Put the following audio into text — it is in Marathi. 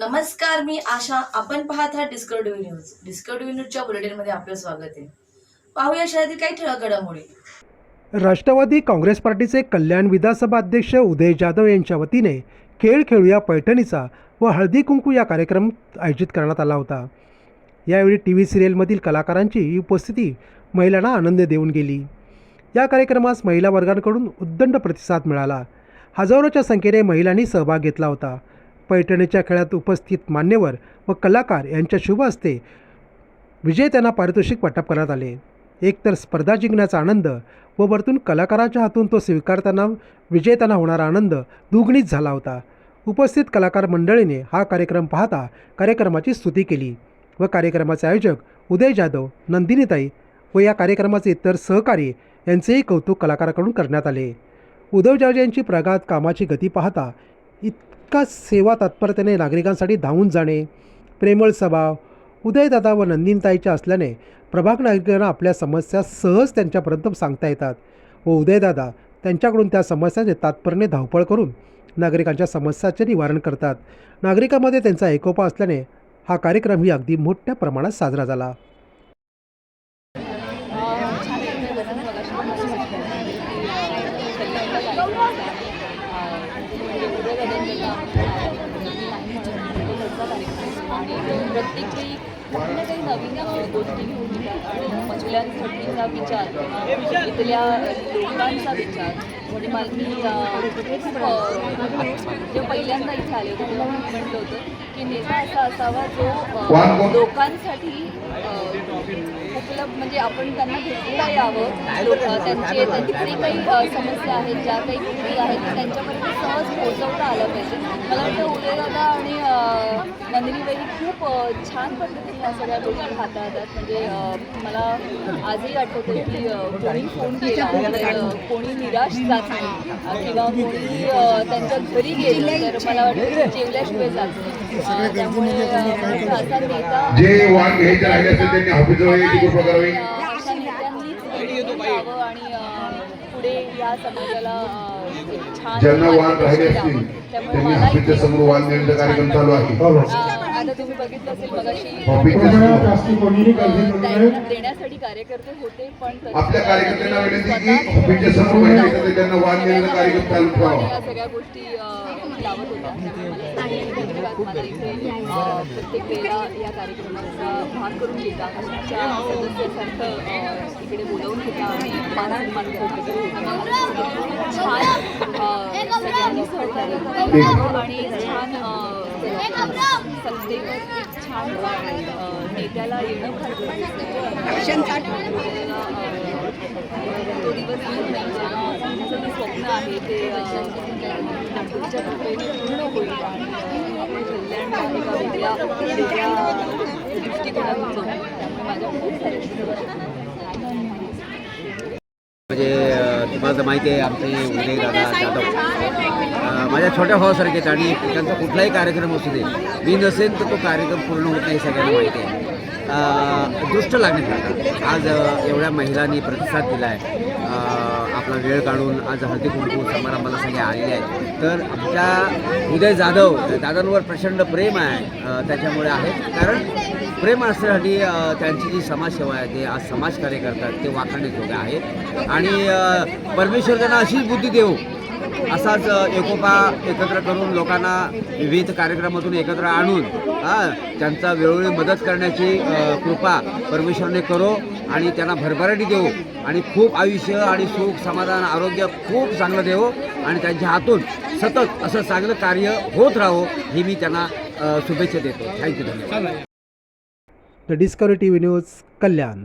नमस्कार मी आशा. आपण पाहत आहात डिस्कवरी न्यूज. डिस्कवरी न्यूजच्या बुलेटिनमध्ये आपलं स्वागत आहे. पाहूया शहरातील काही ठळक घडामोडी. राष्ट्रवादी काँग्रेस पार्टीचे कल्याण विधानसभा अध्यक्ष उदय जाधव यांच्या वतीने खेळ खेळूया पैठणीचा व हळदी कुंकू या कार्यक्रम आयोजित करण्यात आला होता. यावेळी टी व्ही सिरियलमधील कलाकारांची उपस्थिती महिलांना आनंद देऊन गेली. या कार्यक्रमास महिला वर्गांकडून उद्दंड प्रतिसाद मिळाला. हजारोच्या संख्येने महिलांनी सहभाग घेतला होता. पैठणीच्या खेळात उपस्थित मान्यवर व कलाकार यांच्या शुभ हस्ते विजेत्यांना पारितोषिक वाटप करण्यात आले. एकतर स्पर्धा जिंकण्याचा आनंद व वरतून कलाकाराच्या हातून तो स्वीकारताना विजेत्यांना होणारा आनंद दुगणीच झाला होता. उपस्थित कलाकार मंडळीने हा कार्यक्रम पाहता कार्यक्रमाची स्तुती केली व कार्यक्रमाचे आयोजक उदय जाधव नंदिनीताई व या कार्यक्रमाचे इतर सहकारी यांचेही कौतुक कलाकाराकडून करण्यात आले. उद्धव जाधव यांची प्रगात कामाची गती पाहता इत इतका सेवा तत्परतेने नागरिकांसाठी धावून जाणे प्रेमळ स्वभाव उदयदादा व नंदिनताईच्या असल्याने प्रभाग नागरिकांना आपल्या समस्या सहज त्यांच्यापर्यंत सांगता येतात. व उदयदादा त्यांच्याकडून त्या समस्यांचे तात्पर्याने धावपळ करून नागरिकांच्या समस्याचे निवारण करतात. नागरिकांमध्ये त्यांचा एकोपा असल्याने हा कार्यक्रमही अगदी मोठ्या प्रमाणात साजरा झाला. आणि प्रत्येक वेळी काही काही नवीन गोष्टी घेऊन येतात. आणि महिलांसाठीचा विचार इथल्या लोकांचा विचार. म्हणजे मला मी जे पहिल्यांदा इथे आले होते तेव्हा म्हटलं होतं की नेता असा असावा जो लोकांसाठी उपलब्ध म्हणजे आपण त्यांना भेटता यावं. लोक त्यांचे त्यांची काही अ, समस्या आहेत ज्या काही गोष्टी आहेत त्या त्यांच्यापर्यंत सहज पोहोचवता आलं पाहिजे. मला वाटतं उदयदादा आणि छान पद्धतीने या सगळ्या गोष्टी हाताळतात म्हणजे मला आजही आठवतं की कोणी फोन केला कोणी निराश जात नाही. किंवा कोणी त्यांच्या घरी गेलं तर मला वाटतं की जेवल्याशिवाय जात नाही. त्यामुळे असा नेता अशा नेत्यांनीच निवडून यावं आणि पुढे या समाजाला छान त्यामुळे त्यांनी मला कार्यक्रम चालू आहे. आता तुम्ही बघितलं असेल मगाशी त्यांना देण्यासाठी कार्यकर्ते होते पण आपल्या कार्यकर्त्यांना त्यांनी विनंती समोर वाण देण्याचा कार्यक्रम चालू आणि ठेवावा या सगळ्या गोष्टी लावत होत्या. मला मला इथे प्रत्येक वेळेला या कार्यक्रमाचा भाग करून घेता. आमच्या सदस्यासारखं अ, इकडे बोलवून घेता. आणि मान सन्मान करता छान सगळ्यांनी सहकार्य आणि छान नेत्याला येणं तो दिवस जे स्वप्न आहे ते तुमच्या कृपेने पूर्ण होईल. आपलं कल्याण वेगळ्या वेगळ्या दृष्टिकोनातून बघू. माझ्या खूप साऱ्या. म्हणजे तुम्हाला माहिती आहे आमचे उदयदादा जाधव. अ, माझ्या छोट्या भावासारखे आणि त्यांचा कुठलाही कार्यक्रम असू दे मी नसेल तर तो कार्यक्रम पूर्ण होत नाही सगळ्यांना माहिती आहे. दृष्ट लागण्यात आज एवढ्या महिलांनी प्रतिसाद दिला आहे आपला वेळ काढून आज हळदी कुंकू समारंभाला सगळे आलेले आहेत. तर आमच्या उदय जाधव दादांवर प्रचंड प्रेम आहे त्याच्यामुळे आहे. कारण प्रेम असण्यासाठी त्यांची जी समाजसेवा आहे ते आज समाजकार्य करतात ते वाखाणण्याजोगे आहेत. आणि परमेश्वर त्यांना अशीच बुद्धी देऊ. असाच एकोपा एकत्र करून लोकांना विविध कार्यक्रमातून एकत्र आणून त्यांचा वेळोवेळी मदत करण्याची कृपा परमेश्वरने करो आणि त्यांना भरभराटी देऊ आणि खूप आयुष्य आणि सुख समाधान आरोग्य खूप चांगलं देवो आणि त्यांच्या हातून सतत असं चांगलं कार्य होत राहो ही मी त्यांना शुभेच्छा देतो. थँक्यू धन्यवाद. The Discovery T V news Kalyan.